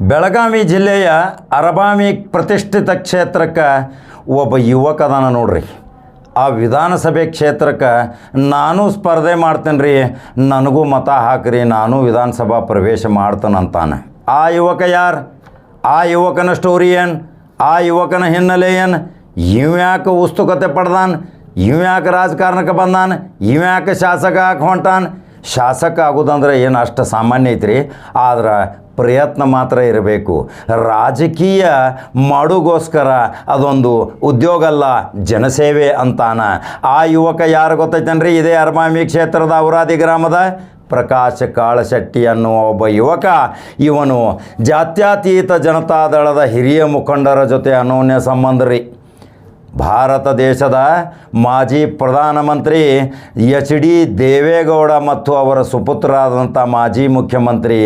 ಬೆಳಗಾವಿ ಜಿಲ್ಲೆಯ ಅರಬಾಮಿ ಪ್ರತಿಷ್ಠಿತ ಕ್ಷೇತ್ರಕ್ಕೆ ಒಬ್ಬ ಯುವಕ ಅದಾನ ನೋಡ್ರಿ. ಆ ವಿಧಾನಸಭೆ ಕ್ಷೇತ್ರಕ್ಕೆ ನಾನು ಸ್ಪರ್ಧೆ ಮಾಡ್ತೇನೆ ರೀ ನನಗೂ ಮತ ಹಾಕ್ರಿ, ನಾನು ವಿಧಾನಸಭಾ ಪ್ರವೇಶ ಮಾಡ್ತಾನಂತಾನೆ ಆ ಯುವಕ ಯಾರು? ಆ ಯುವಕನ ಸ್ಟೋರಿ ಏನು? ಆ ಯುವಕನ ಹಿನ್ನೆಲೆ ಏನು? ಇವ ಯಾಕೆ ಉಸ್ತುಕತೆ ಪಡ್ದಾನ? ಇವ ಯಾಕೆ ರಾಜಕಾರಣಕ್ಕೆ ಬಂದಾನ? ಇವ ಯಾಕೆ ಶಾಸಕ ಹಾಕಿ ಹೊಂಟಾನ? ಶಾಸಕ ಆಗೋದಂದ್ರೆ ಏನು ಅಷ್ಟು ಸಾಮಾನ್ಯ ಐತ್ರಿ? ಆದ್ರೆ ಪ್ರಯತ್ನ ಮಾತ್ರ ಇರಬೇಕು. ರಾಜಕೀಯ ಮಾಡುಗೋಸ್ಕರ ಅದೊಂದು ಉದ್ಯೋಗ ಅಲ್ಲ, ಜನಸೇವೆ ಅಂತಾನ. ಆ ಯುವಕ ಯಾರು ಗೊತ್ತೈತೇನ್ರಿ? ಇದೇ ಅರ್ಮಾಮಿ ಕ್ಷೇತ್ರದ ಔರಾದಿ ಗ್ರಾಮದ ಪ್ರಕಾಶ ಕಾಳಶೆಟ್ಟಿ ಅನ್ನುವ ಒಬ್ಬ ಯುವಕ. ಇವನು ಜಾತ್ಯತೀತ ಜನತಾದಳದ ಹಿರಿಯ ಮುಖಂಡರ ಜೊತೆ ಅನೋನ್ಯ ಸಂಬಂಧ ರೀ. ಭಾರತ ದೇಶದ ಮಾಜಿ ಪ್ರಧಾನಮಂತ್ರಿ ಎಚ್ ಡಿ ದೇವೇಗೌಡ ಮತ್ತು ಅವರ ಸುಪುತ್ರರಾದಂಥ ಮಾಜಿ ಮುಖ್ಯಮಂತ್ರಿ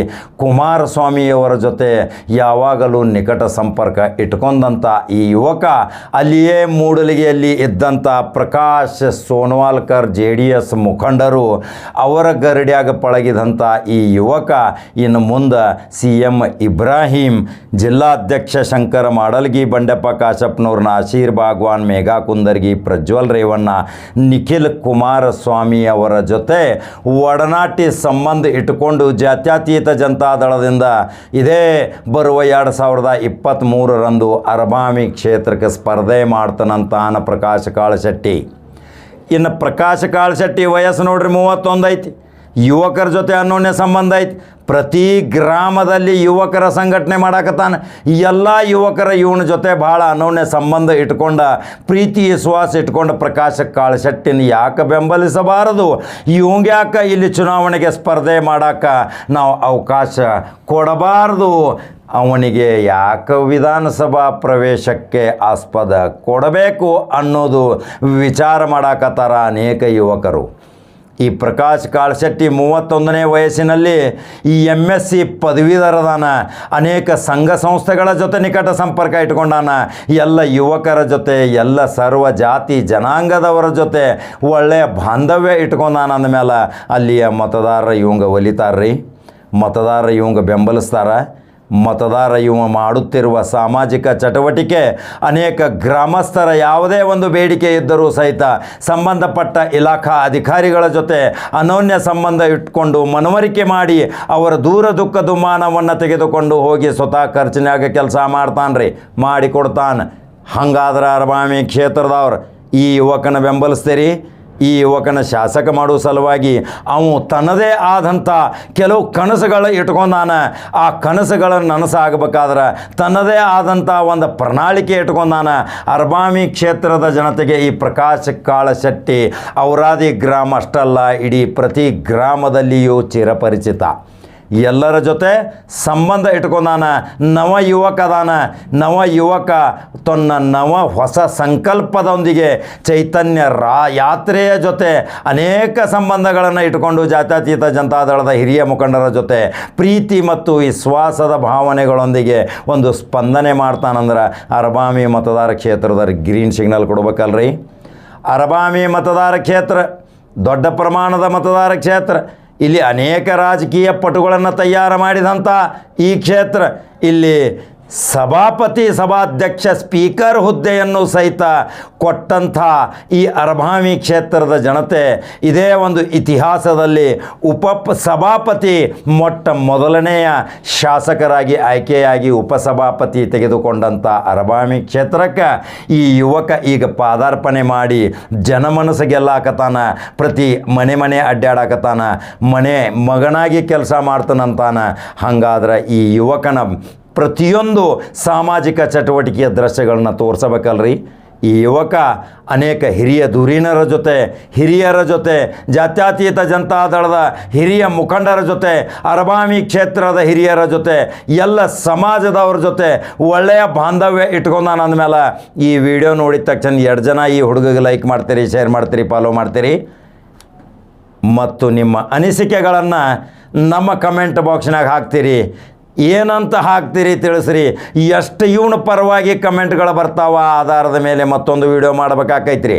ಕುಮಾರಸ್ವಾಮಿಯವರ ಜೊತೆ ಯಾವಾಗಲೂ ನಿಕಟ ಸಂಪರ್ಕ ಇಟ್ಕೊಂಡಂಥ ಈ ಯುವಕ ಅಲ್ಲಿಯೇ ಮೂಡಲಿಗೆಯಲ್ಲಿ ಇದ್ದಂಥ Prakash Sonwalkar J D S ಮುಖಂಡರು ಅವರ ಗರಡಿಯಾಗ ಪಳಗಿದಂಥ ಈ ಯುವಕ ಇನ್ನು ಮುಂದೆ ಸಿ ಎಂ ಇಬ್ರಾಹಿಂ ಜಿಲ್ಲಾಧ್ಯಕ್ಷ ಶಂಕರ ಮಾಡಲ್ಗಿ ಬಂಡೆಪ್ಪ ಕಾಶಪ್ಪನವ್ರನ್ನ ಆಶೀರ್ ಬಾಗ್ವಾನ್ ಮೇಘಾ ಕುಂದರ್ಗಿ ಪ್ರಜ್ವಲ್ ರೇವಣ್ಣ, ನಿಖಿಲ್ ಕುಮಾರಸ್ವಾಮಿ ಅವರ ಜೊತೆ ಒಡನಾಟಿ ಸಂಬಂಧ ಇಟ್ಟುಕೊಂಡು ಜಾತ್ಯತೀತ ಜನತಾದಳದಿಂದ ಇದೇ ಬರುವ ಎರಡು ಸಾವಿರದ ಇಪ್ಪತ್ತ್ಮೂರರಂದು ಅರಬಾಮಿ ಕ್ಷೇತ್ರಕ್ಕೆ ಸ್ಪರ್ಧೆ ಮಾಡ್ತಾನಂತಾನ ಪ್ರಕಾಶ್ ಕಾಳಶೆಟ್ಟಿ ಇನ್ನು ಪ್ರಕಾಶ ಕಾಳಶೆಟ್ಟಿ ವಯಸ್ಸು ನೋಡ್ರಿ ಮೂವತ್ತೊಂದು ಐತಿ ಯುವಕರ ಜೊತೆ ಅನ್ಯೋನ್ಯ ಸಂಬಂಧ ಐತಿ. ಪ್ರತಿ ಗ್ರಾಮದಲ್ಲಿ ಯುವಕರ ಸಂಘಟನೆ ಮಾಡಾಕತ್ತಾನೆ. ಎಲ್ಲ ಯುವಕರ ಇವನ ಜೊತೆ ಭಾಳ ಅನೋನ್ಯ ಸಂಬಂಧ ಇಟ್ಕೊಂಡ, ಪ್ರೀತಿ ವಿಶ್ವಾಸ ಇಟ್ಕೊಂಡ ಪ್ರಕಾಶ ಕಾಳಶೆಟ್ಟಿನ ಯಾಕೆ ಬೆಂಬಲಿಸಬಾರದು? ಇವಂಗೆ ಇಲ್ಲಿ ಚುನಾವಣೆಗೆ ಸ್ಪರ್ಧೆ ಮಾಡಾಕ ನಾವು ಅವಕಾಶ ಕೊಡಬಾರದು? ಅವನಿಗೆ ಯಾಕೆ ವಿಧಾನಸಭಾ ಪ್ರವೇಶಕ್ಕೆ ಆಸ್ಪದ ಕೊಡಬೇಕು ಅನ್ನೋದು ವಿಚಾರ ಮಾಡಾಕತ್ತಾರ ಅನೇಕ ಯುವಕರು. ಈ ಪ್ರಕಾಶ್ ಕಾಳಶೆಟ್ಟಿ ಮೂವತ್ತೊಂದನೇ ವಯಸ್ಸಿನಲ್ಲಿ ಈ ಎಂ ಎಸ್ ಸಿ ಪದವೀಧರದಾನ, ಅನೇಕ ಸಂಘ ಸಂಸ್ಥೆಗಳ ಜೊತೆ ನಿಕಟ ಸಂಪರ್ಕ ಇಟ್ಕೊಂಡಾನ ಎಲ್ಲ ಯುವಕರ ಜೊತೆ, ಎಲ್ಲ ಸರ್ವ ಜಾತಿ ಜನಾಂಗದವರ ಜೊತೆ ಒಳ್ಳೆಯ ಬಾಂಧವ್ಯ ಇಟ್ಕೊಂಡಾನ ಅಂದಮೇಲೆ ಅಲ್ಲಿಯ ಮತದಾರರ ಇವಂಗ ಒಲಿತಾರ್ರಿ? ಮತದಾರ ಇವಂಗ ಬೆಂಬಲಿಸ್ತಾರ? ಮತದಾರ ಇವ ಮಾಡುತ್ತಿರುವ ಸಾಮಾಜಿಕ ಚಟುವಟಿಕೆ, ಅನೇಕ ಗ್ರಾಮಸ್ಥರ ಯಾವುದೇ ಒಂದು ಬೇಡಿಕೆ ಇದ್ದರೂ ಸಹಿತ ಸಂಬಂಧಪಟ್ಟ ಇಲಾಖಾ ಅಧಿಕಾರಿಗಳ ಜೊತೆ ಅನೋನ್ಯ ಸಂಬಂಧ ಇಟ್ಕೊಂಡು ಮನವರಿಕೆ ಮಾಡಿ ಅವರ ದೂರ ದುಃಖ ದುಮಾನವನ್ನು ತೆಗೆದುಕೊಂಡು ಹೋಗಿ ಸ್ವತಃ ಖರ್ಚಿನಾಗ ಕೆಲಸ ಮಾಡ್ತಾನ್ರಿ ರೀ ಮಾಡಿಕೊಡ್ತಾನೆ. ಹಂಗಾದ್ರೆ ಅರಬಾಮಿ ಕ್ಷೇತ್ರದವ್ರು, ಈ ಯುವಕನ ಬೆಂಬಲಿಸ್ತೀರಿ? ಈ ಯುವಕನ ಶಾಸಕ ಮಾಡುವ ಸಲುವಾಗಿ ಅವನು ತನ್ನದೇ ಆದಂಥ ಕೆಲವು ಕನಸುಗಳು ಇಟ್ಕೊಂಡಾನ. ಆ ಕನಸುಗಳನ್ನು ನನಸಾಗಬೇಕಾದ್ರೆ ತನ್ನದೇ ಆದಂಥ ಒಂದು ಪ್ರಣಾಳಿಕೆ ಇಟ್ಕೊಂಡಾನ. ಅರ್ಬಾಮಿ ಕ್ಷೇತ್ರದ ಜನತೆಗೆ ಈ ಪ್ರಕಾಶ್ ಕಾಳಶೆಟ್ಟಿ ಔರಾದಿ ಗ್ರಾಮ ಅಷ್ಟಲ್ಲ, ಇಡೀ ಪ್ರತಿ ಗ್ರಾಮದಲ್ಲಿಯೂ ಚಿರಪರಿಚಿತ. ಎಲ್ಲರ ಜೊತೆ ಸಂಬಂಧ ಇಟ್ಕೊಂಡಾನ, ನವ ಯುವಕ ಅದಾನ. ನವ ಯುವಕ ತನ್ನ ನವ ಹೊಸ ಸಂಕಲ್ಪದೊಂದಿಗೆ ಚೈತನ್ಯ ರಾ ಯಾತ್ರೆಯ ಜೊತೆ ಅನೇಕ ಸಂಬಂಧಗಳನ್ನು ಇಟ್ಕೊಂಡು ಜಾತ್ಯತೀತ ಜನತಾದಳದ ಹಿರಿಯ ಮುಖಂಡರ ಜೊತೆ ಪ್ರೀತಿ ಮತ್ತು ವಿಶ್ವಾಸದ ಭಾವನೆಗಳೊಂದಿಗೆ ಒಂದು ಸ್ಪಂದನೆ ಮಾಡ್ತಾನಂದ್ರೆ ಅರಬಾಮಿ ಮತದಾರ ಕ್ಷೇತ್ರದ ಗ್ರೀನ್ ಸಿಗ್ನಲ್ ಕೊಡ್ಬೇಕಲ್ರಿ. ಅರಬಾಮಿ ಮತದಾರ ಕ್ಷೇತ್ರ, ದೊಡ್ಡ ಪ್ರಮಾಣದ ಮತದಾರ ಕ್ಷೇತ್ರ. ಇಲ್ಲಿ ಅನೇಕ ರಾಜಕೀಯ ಪಟುಗಳನ್ನು ತಯಾರು ಮಾಡಿದಂಥ ಈ ಕ್ಷೇತ್ರ. ಇಲ್ಲಿ ಸಭಾಪತಿ ಸಭಾಧ್ಯಕ್ಷ ಸ್ಪೀಕರ್ ಹುದ್ದೆಯನ್ನು ಸಹಿತ ಕೊಟ್ಟಂಥ ಈ ಅರಭಾಮಿ ಕ್ಷೇತ್ರದ ಜನತೆ ಇದೇ ಒಂದು ಇತಿಹಾಸದಲ್ಲಿ ಉಪ ಸಭಾಪತಿ ಮೊಟ್ಟ ಮೊದಲನೆಯ ಶಾಸಕರಾಗಿ ಆಯ್ಕೆಯಾಗಿ ಉಪಸಭಾಪತಿ ತೆಗೆದುಕೊಂಡಂಥ ಅರಭಾಮಿ ಕ್ಷೇತ್ರಕ್ಕೆ ಈ ಯುವಕ ಈಗ ಪಾದಾರ್ಪಣೆ ಮಾಡಿ ಜನಮನಸ್ಸು ಗೆಲ್ಲಾಕತಾನ ಪ್ರತಿ ಮನೆ ಮನೆ ಅಡ್ಡಾಡಕತಾನ, ಮನೆ ಮಗನಾಗಿ ಕೆಲಸ ಮಾಡ್ತಾನಂತಾನ. ಹಂಗಾದ್ರೆ ಈ ಯುವಕನ ಪ್ರತಿಯೊಂದು ಸಾಮಾಜಿಕ ಚಟುವಟಿಕೆಯ ದೃಶ್ಯಗಳನ್ನ ತೋರಿಸಬೇಕಲ್ರಿ. ಈ ಯುವಕ ಅನೇಕ ಹಿರಿಯ ಧುರೀಣರ ಜೊತೆ, ಹಿರಿಯರ ಜೊತೆ, ಜಾತ್ಯತೀತ ಜನತಾದಳದ ಹಿರಿಯ ಮುಖಂಡರ ಜೊತೆ ಅರಬಾಮಿ ಕ್ಷೇತ್ರದ ಹಿರಿಯರ ಜೊತೆ, ಎಲ್ಲ ಸಮಾಜದವ್ರ ಜೊತೆ ಒಳ್ಳೆಯ ಬಾಂಧವ್ಯ ಇಟ್ಕೊಂಡಾನ ಅಂದಮೇಲೆ ಈ ವಿಡಿಯೋ ನೋಡಿದ ತಕ್ಷಣ ಎರಡು ಜನ ಈ ಹುಡುಗಗೆ ಲೈಕ್ ಮಾಡ್ತೀರಿ ಶೇರ್ ಮಾಡ್ತೀರಿ ಫಾಲೋ ಮಾಡ್ತೀರಿ. ಮತ್ತು ನಿಮ್ಮ ಅನಿಸಿಕೆಗಳನ್ನು ನಮ್ಮ ಕಮೆಂಟ್ ಬಾಕ್ಸ್ನಾಗ ಹಾಕ್ತೀರಿ. ಏನಂತ ಹಾಕ್ತೀರಿ ತಿಳಿಸ್ರಿ. ಎಷ್ಟು ಇವನ ಪರವಾಗಿ ಕಮೆಂಟ್ಗಳು ಬರ್ತಾವ ಆಧಾರದ ಮೇಲೆ ಮತ್ತೊಂದು ವಿಡಿಯೋ ಮಾಡ್ಬೇಕಾಕೈತ್ರಿ.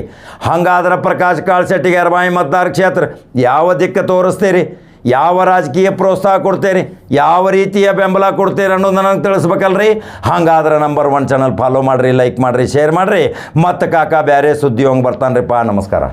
ಹಂಗಾದ್ರೆ ಪ್ರಕಾಶ್ ಕಾಳ್ಶೆಟ್ಟಿಗೆ ಅರಬಾಯಿ ಮತದಾರ ಕ್ಷೇತ್ರ, ಯಾವ ದಿಕ್ಕು ತೋರಿಸ್ತೀರಿ? ಯಾವ ರಾಜಕೀಯ ಪ್ರೋತ್ಸಾಹ ಕೊಡ್ತೀರಿ? ಯಾವ ರೀತಿಯ ಬೆಂಬಲ ಕೊಡ್ತೀರಿ ಅನ್ನೋದು ನನಗೆ ತಿಳಿಸ್ಬೇಕಲ್ರಿ? ಹಂಗಾದ್ರೆ ನಂಬರ್ ಒನ್ ಚಾನಲ್ ಫಾಲೋ ಮಾಡಿರಿ ಲೈಕ್ ಮಾಡಿರಿ ಶೇರ್ ಮಾಡಿರಿ. ಮತ್ತು ಕಾಕ ಬೇರೆ ಸುದ್ದಿ ಹೋಗಿ ಬರ್ತಾನೆ ನಮಸ್ಕಾರ.